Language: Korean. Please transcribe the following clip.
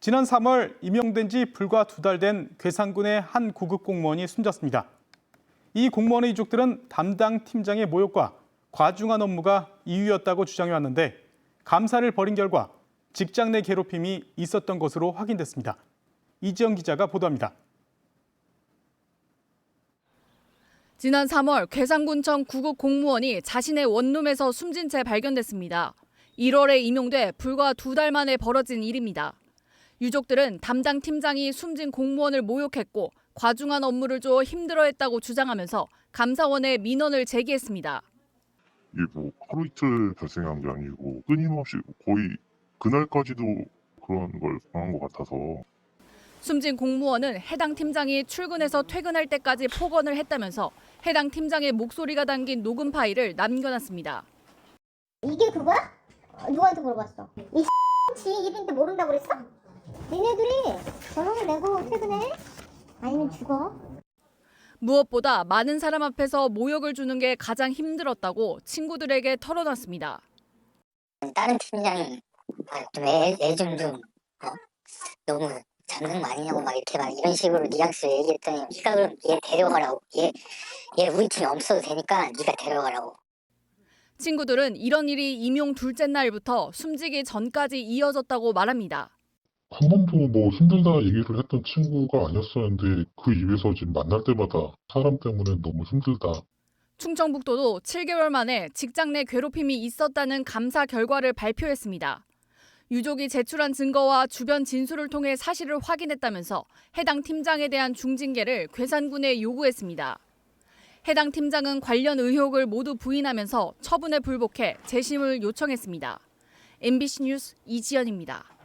지난 3월 임용된 지 불과 두 달 된 괴산군의 한 구급 공무원이 숨졌습니다. 이 공무원의 유족들은 담당 팀장의 모욕과 과중한 업무가 이유였다고 주장해 왔는데 감사를 벌인 결과 직장 내 괴롭힘이 있었던 것으로 확인됐습니다. 이지영 기자가 보도합니다. 지난 3월 괴산군청 구급 공무원이 자신의 원룸에서 숨진 채 발견됐습니다. 1월에 임용돼 불과 두 달 만에 벌어진 일입니다. 유족들은 담당 팀장이 숨진 공무원을 모욕했고 과중한 업무를 줘 힘들어했다고 주장하면서 감사원에 민원을 제기했습니다. 이게 뭐 하루 이틀 발생한 게 아니고 끊임없이 거의 그날까지도 그런 걸 당한 것 같아서 숨진 공무원은 해당 팀장이 출근해서 퇴근할 때까지 폭언을 했다면서 해당 팀장의 목소리가 담긴 녹음 파일을 남겨놨습니다. 이게 그거야? 어, 누구한테 물어봤어? 이 지 일인데 모른다고 그랬어? 니네들이 전화를 내고 퇴근해? 아니면 죽어? 무엇보다 많은 사람 앞에서 모욕을 주는 게 가장 힘들었다고 친구들에게 털어놨습니다. 다른 팀장이 아, 좀애좀 좀 어? 너무 장난 아니냐고 막 이렇게 막 이런 식으로 뉘앙스 얘기했더니 네가 그럼 얘 데려가라고 얘, 얘 우리 팀에 없어도 되니까 네가 데려가라고 친구들은 이런 일이 임용 둘째 날부터 숨지기 전까지 이어졌다고 말합니다. 한 번도 뭐 힘들다 얘기를 했던 친구가 아니었었는데 그 입에서 지금 만날 때마다 사람 때문에 너무 힘들다 충청북도도 7개월 만에 직장 내 괴롭힘이 있었다는 감사 결과를 발표했습니다. 유족이 제출한 증거와 주변 진술을 통해 사실을 확인했다면서 해당 팀장에 대한 중징계를 괴산군에 요구했습니다. 해당 팀장은 관련 의혹을 모두 부인하면서 처분에 불복해 재심을 요청했습니다. MBC 뉴스 이지연입니다.